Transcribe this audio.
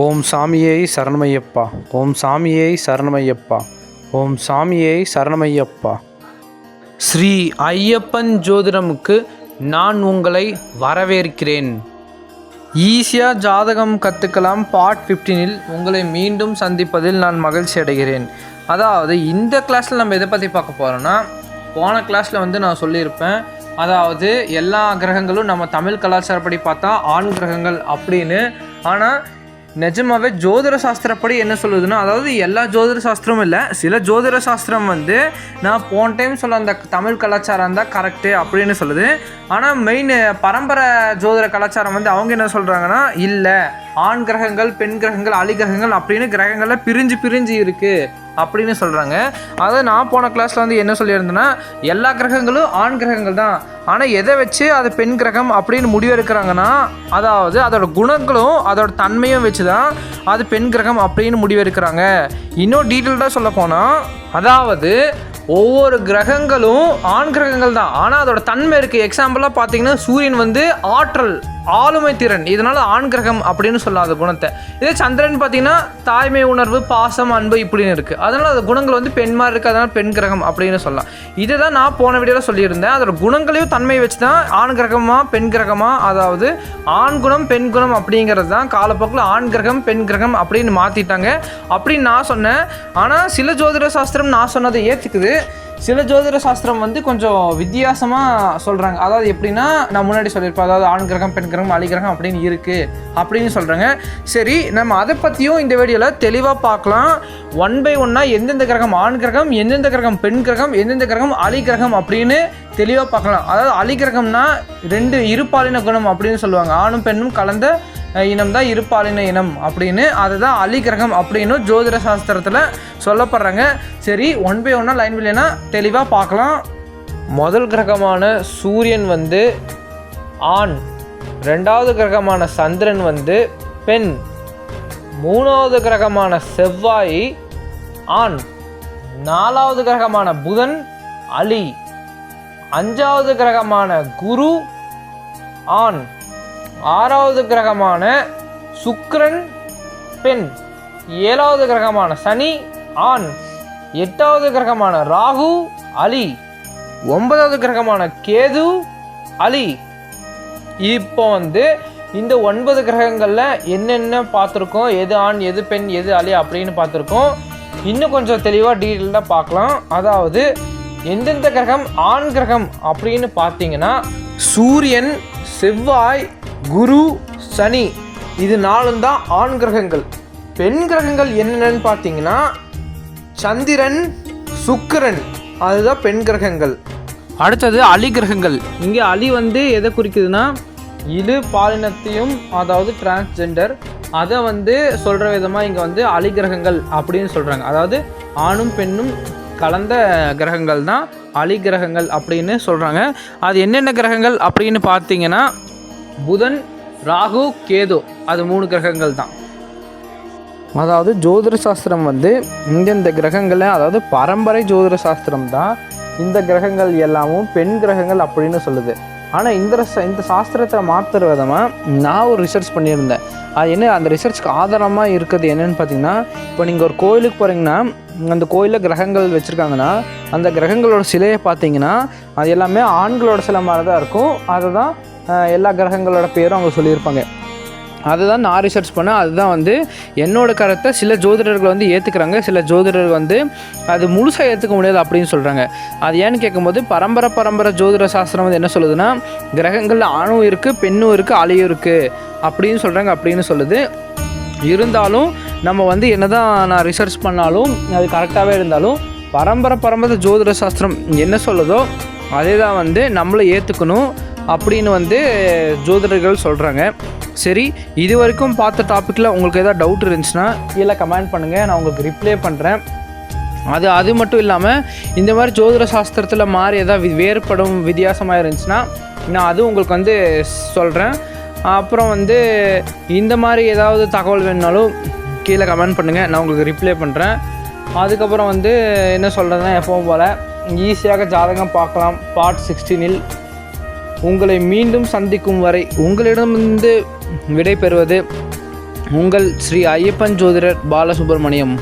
ஓம் சாமியை சரணமையப்பா. ஓம் சாமியை சரணமையப்பா. ஓம் சாமியை சரணமையப்பா. ஸ்ரீ ஐயப்பன் ஜோதிடமுக்கு நான் உங்களை வரவேற்கிறேன். ஈஸியாக ஜாதகம் கற்றுக்கலாம் பார்ட் ஃபிஃப்டீனில் உங்களை மீண்டும் சந்திப்பதில் நான் மகிழ்ச்சி அடைகிறேன். அதாவது இந்த கிளாஸில் நம்ம எதை பற்றி பார்க்க போகிறோன்னா போன கிளாஸில் வந்து நான் சொல்லியிருப்பேன். அதாவது எல்லா கிரகங்களும் நம்ம தமிழ் கலாச்சாரப்படி பார்த்தா ஆண் கிரகங்கள் அப்படின்னு. ஆனால் நிஜமாவே ஜோதிட சாஸ்திரப்படி என்ன சொல்லுதுன்னா அதாவது எல்லா ஜோதிட சாஸ்திரமும் இல்லை சில ஜோதிட சாஸ்திரம் வந்து நான் போன டைம் சொல்ல அந்த தமிழ் கலாச்சாரம் தான் கரெக்டு அப்படின்னு சொல்லுது. ஆனால் மெயின் பரம்பரை ஜோதிட கலாச்சாரம் வந்து அவங்க என்ன சொல்கிறாங்கன்னா இல்லை. ஆண் கிரகங்கள் பெண் கிரகங்கள் அலி கிரகங்கள் அப்படின்னு கிரகங்களில் பிரிஞ்சு பிரிஞ்சு இருக்குது அப்படின்னு சொல்கிறாங்க அதை நான் போன கிளாஸில் வந்து என்ன சொல்லியிருந்தேன்னா எல்லா கிரகங்களும் ஆண் கிரகங்கள் தான். ஆனால் எதை வச்சு அது பெண் கிரகம் அப்படின்னு முடிவெடுக்கிறாங்கன்னா அதாவது அதோட குணங்களும் அதோட தன்மையும் வச்சு தான் அது பெண் கிரகம் அப்படின்னு முடிவெடுக்கிறாங்க. இன்னும் டீட்டெயில்டாக சொல்ல போனால் அதாவது ஒவ்வொரு கிரகங்களும் ஆண் கிரகங்கள் தான். ஆனால் அதோட தன்மை இருக்குது எக்ஸாம்பிளாக பார்த்தீங்கன்னா சூரியன் வந்து ஆற்றல் ஆளுமை திறன். இதனால் ஆண் கிரகம் அப்படின்னு சொல்லலாம் அந்த குணத்தை. இதே சந்திரன் பார்த்தீங்கன்னா தாய்மை உணர்வு பாசம் அன்பு இப்படின்னு இருக்குது அதனால் அந்த குணங்கள் வந்து பெண் மாதிரி இருக்குது அதனால் பெண் கிரகம் அப்படின்னு சொல்லலாம். இதை தான் நான் போன வீடியோவில் சொல்லியிருந்தேன். அதோட குணங்களையும் தன்மை வச்சு தான் ஆண் கிரகமாக பெண் கிரகமாக அதாவது ஆண் குணம் பெண் குணம் அப்படிங்கிறது தான் காலப்போக்கில் ஆண் கிரகம் பெண் கிரகம் அப்படின்னு மாற்றிட்டாங்க அப்படின்னு நான் சொன்னேன். ஆனால் சில ஜோதிட சாஸ்திரம் நான் சொன்னதை ஏற்றுக்குது சில ஜோதிட சாஸ்திரம் வந்து கொஞ்சம் வித்தியாசமாக சொல்கிறாங்க அதாவது எப்படின்னா நான் முன்னாடி சொல்லியிருப்பேன் அதாவது ஆண் கிரகம் பெண் கிரகம் அலிகிரகம் அப்படின்னு இருக்குது அப்படின்னு சொல்கிறாங்க சரி நம்ம அதை பற்றியும் இந்த வீடியோவில் தெளிவாக பார்க்கலாம். ஒன் பை ஒன்னாக எந்தெந்த கிரகம் ஆண் கிரகம் எந்தெந்த கிரகம் பெண் கிரகம் எந்தெந்த கிரகம் அலி கிரகம் அப்படின்னு தெளிவாக பார்க்கலாம். அதாவது அலி கிரகம்னா ரெண்டு இருபாலின குணம் அப்படின்னு சொல்லுவாங்க. ஆணும் பெண்ணும் கலந்த இனம் தான் இருபாலின இனம் அப்படின்னு அதுதான் அலி கிரகம் அப்படின்னு ஜோதிட சாஸ்திரத்தில் சொல்லப்படுறாங்க. சரி ஒன் பை ஒன்னாக லைன் வில்லைனா தெளிவாக பார்க்கலாம். முதல் கிரகமான சூரியன் வந்து ஆண். ரெண்டாவது கிரகமான சந்திரன் வந்து பெண். மூணாவது கிரகமான செவ்வாய் ஆண். நாலாவது கிரகமான புதன் அலி. அஞ்சாவது கிரகமான குரு ஆண். ஆறாவது கிரகமான சுக்ரன் பெண் ஏழாவது கிரகமான சனி ஆண் எட்டாவது கிரகமான ராகு அலி ஒன்பதாவது கிரகமான கேது அலி. இப்போ வந்து இந்த ஒன்பது கிரகங்களில் என்னென்ன பார்த்துருக்கோம்? எது ஆண் எது பெண் எது அலி அப்படின்னு பார்த்துருக்கோம். இன்னும் கொஞ்சம் தெளிவாக டீட்டெயில்டாக பார்க்கலாம். அதாவது எந்தெந்த கிரகம் ஆண் கிரகம் அப்படின்னு பார்த்தீங்கன்னா சூரியன் செவ்வாய் குரு சனி. இது நாலும் தான் ஆண் கிரகங்கள். பெண் கிரகங்கள் என்னென்னு பார்த்தீங்கன்னா சந்திரன் சுக்கிரன். அதுதான் பெண் கிரகங்கள். அடுத்தது அலி கிரகங்கள். இங்கே அலி வந்து எதை குறிக்குதுன்னா இரு பாலினத்தையும் அதாவது டிரான்ஸ்ஜெண்டர் அதை வந்து சொல்கிற விதமாக இங்கே வந்து அலி கிரகங்கள் அப்படின்னு சொல்கிறாங்க அதாவது ஆணும் பெண்ணும் கலந்த கிரகங்கள் தான் அலி கிரகங்கள் அப்படின்னு சொல்கிறாங்க அது என்னென்ன கிரகங்கள் அப்படின்னு பார்த்தீங்கன்னா புதன் ராகு கேது. அது மூணு கிரகங்கள் தான். அதாவது ஜோதிட சாஸ்திரம் வந்து இந்தந்த கிரகங்களை அதாவது பரம்பரை ஜோதிட சாஸ்திரம் தான் இந்த கிரகங்கள் எல்லாமும் பெண் கிரகங்கள் அப்படின்னு சொல்லுது. ஆனால் இந்த இந்த சாஸ்திரத்தை மாற்றுற விதமாக நான் ஒரு ரிசர்ச் பண்ணியிருந்தேன். அது என்ன அந்த ரிசர்ச்க்கு ஆதாரமாக இருக்கிறது என்னன்னு பார்த்தீங்கன்னா இப்போ நீங்கள் ஒரு கோயிலுக்கு போகிறீங்கன்னா அந்த கோயிலில் கிரகங்கள் வச்சுருக்காங்கன்னா அந்த கிரகங்களோட சிலையை பார்த்தீங்கன்னா அது எல்லாமே ஆண்களோட சிலை மாதிரி தான் இருக்கும். அதை தான் எல்லா கிரகங்களோட பேரும் அவங்க சொல்லியிருப்பாங்க. அதுதான் நான் ரிசர்ச் பண்ணேன். அதுதான் வந்து என்னோட கருத்தை சில ஜோதிடர்கள் வந்து ஏற்றுக்கிறாங்க சில ஜோதிடர்கள் வந்து அது முழுசாக ஏற்றுக்க முடியாது அப்படின்னு சொல்கிறாங்க அது ஏன்னு கேட்கும்போது பரம்பரை பரம்பரை ஜோதிட சாஸ்திரம் வந்து என்ன சொல்லுதுன்னா கிரகங்களில் ஆணும் இருக்குது பெண்ணும் இருக்குது அலையும் இருக்குது அப்படின்னு சொல்கிறாங்க அப்படின்னு சொல்லுது. இருந்தாலும் நம்ம வந்து என்னதான் நான் ரிசர்ச் பண்ணாலும் அது கரெக்டாகவே இருந்தாலும் பரம்பரை பரம்பரை ஜோதிட சாஸ்திரம் என்ன சொல்லுதோ அதே தான் வந்து நம்மளை ஏற்றுக்கணும் அப்படின்னு வந்து ஜோதிடர்கள் சொல்கிறாங்க சரி இது வரைக்கும் பார்த்த டாப்பிக்கில் உங்களுக்கு எதாவது டவுட் இருந்துச்சுன்னா கீழே கமெண்ட் பண்ணுங்கள் நான் உங்களுக்கு ரிப்ளை பண்ணுறேன் அது அது மட்டும் இல்லாமல் இந்த மாதிரி ஜோதிட சாஸ்திரத்தில் மாறி ஏதாவது வேறுபடும் வித்தியாசமாக இருந்துச்சுன்னா நான் அதுவும் உங்களுக்கு வந்து சொல்கிறேன் அப்புறம் வந்து இந்த மாதிரி ஏதாவது தகவல் வேணுனாலும் கீழே கமெண்ட் பண்ணுங்கள் நான் உங்களுக்கு ரிப்ளை பண்ணுறேன் அதுக்கப்புறம் வந்து என்ன சொல்கிறதுனா எப்பவும் போல் ஈஸியாக ஜாதகம் பார்க்கலாம். பார்ட் சிக்ஸ்டீனில் உங்களை மீண்டும் சந்திக்கும் வரை உங்களிடமிருந்து விடைபெறுவது உங்கள் ஸ்ரீ ஐயப்பன் ஜோதிடர் பாலசுப்ரமணியம்.